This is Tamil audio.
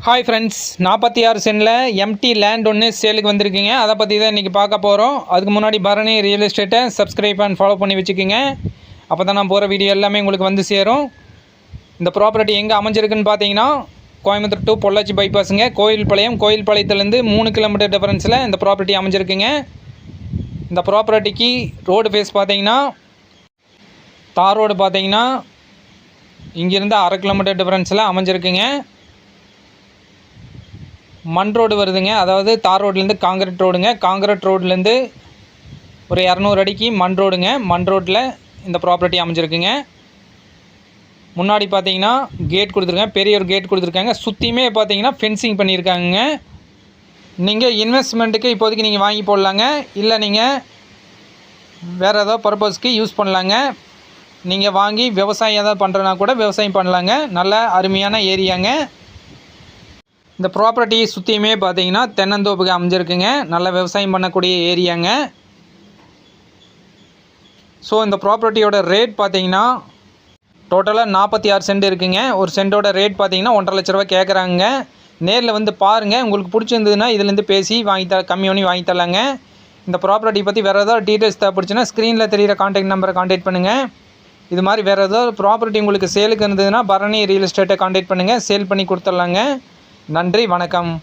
ஹாய் ஃப்ரெண்ட்ஸ் நாற்பத்தி ஆறு சென்டில் எம்டி லேண்ட் ஒன்று சேலுக்கு வந்திருக்குங்க. அதை பற்றி தான் இன்றைக்கி பார்க்க போகிறோம் அதுக்கு முன்னாடி பரணி ரியல் எஸ்டேட்டை சப்ஸ்கிரைப் அண்ட் ஃபாலோ பண்ணி வச்சுக்கோங்க. அப்போ தான் நான் போகிற வீடியோ எல்லாமே உங்களுக்கு வந்து சேரும். இந்த ப்ராப்பர்ட்டி எங்கே அமைஞ்சிருக்குன்னு பார்த்தீங்கன்னா கோயம்புத்தூர் டு பொள்ளாச்சி பைபாஸுங்க கோயில்பாளையம் கோயில்பாளையத்துலேருந்து மூணு கிலோமீட்டர் டிஃபரன்ஸில் இந்த ப்ராப்பர்ட்டி அமைஞ்சிருக்குங்க. இந்த ப்ராப்பர்ட்டிக்கு ரோடு ஃபேஸ் பார்த்தீங்கன்னா தார் ரோடு பார்த்தீங்கன்னா இங்கேருந்து அரை கிலோமீட்டர் டிஃபரன்ஸில் அமைஞ்சிருக்குங்க. மண் ரோடு வருதுங்க. அதாவது தார் ரோட்லேருந்து காங்கிரட் ரோடுங்க. காங்கிரட் ரோட்லேருந்து ஒரு இரநூறு அடிக்கு மண் ரோடுங்க. மண் ரோட்டில் இந்த ப்ராப்பர்ட்டி அமைஞ்சிருக்குங்க. முன்னாடி பார்த்தீங்கன்னா கேட் கொடுத்துருக்காங்க. பெரிய ஒரு கேட் கொடுத்துருக்காங்க. சுற்றியுமே பார்த்தீங்கன்னா ஃபென்சிங் பண்ணியிருக்காங்க நீங்கள் இன்வெஸ்ட்மெண்ட்டுக்கு இப்போதைக்கு நீங்கள் வாங்கி போடலாங்க. இல்லை நீங்கள் வேறு ஏதோ பர்பஸ்க்கு யூஸ் பண்ணலாங்க. நீங்கள் வாங்கி விவசாயம் ஏதாவது பண்ணுறனா கூட விவசாயம் பண்ணலாங்க. நல்ல அருமையான ஏரியாங்க இந்த ப்ராப்பர்ட்டி சுற்றியுமே பார்த்தீங்கன்னா தென்னந்தோப்புக்கு அமைஞ்சிருக்குங்க. நல்ல விவசாயம் பண்ணக்கூடிய ஏரியாங்க. ஸோ இந்த ப்ராப்பர்ட்டியோட ரேட் பார்த்தீங்கன்னா டோட்டலாக நாற்பத்தி ஆறு சென்ட் இருக்குங்க. ஒரு சென்ட்டோட ரேட் பார்த்தீங்கன்னா ஒன்றரை லட்ச ரூபா கேட்குறாங்க நேரில் வந்து பாருங்கள் உங்களுக்கு பிடிச்சிருந்ததுன்னா இதுலேருந்து பேசி வாங்கி த கம்மி பண்ணி வாங்கி தரலாங்க. இந்த ப்ராப்பர்ட்டி பற்றி வேறு ஏதாவது டீட்டெயில்ஸ் தேவைப்படுச்சுன்னா ஸ்க்ரீனில் தெரியிற காண்டாக்ட் நம்பரை காண்டாக்ட் பண்ணுங்கள் இது மாதிரி வேறு ஏதாவது ப்ராப்பர்ட்டி உங்களுக்கு சேலுக்கு இருந்ததுன்னா பரணி ரியல் எஸ்டேட்டை காண்டாக்ட் பண்ணுங்கள் சேல் பண்ணி கொடுத்துட்லாங்க. நன்றி வணக்கம்.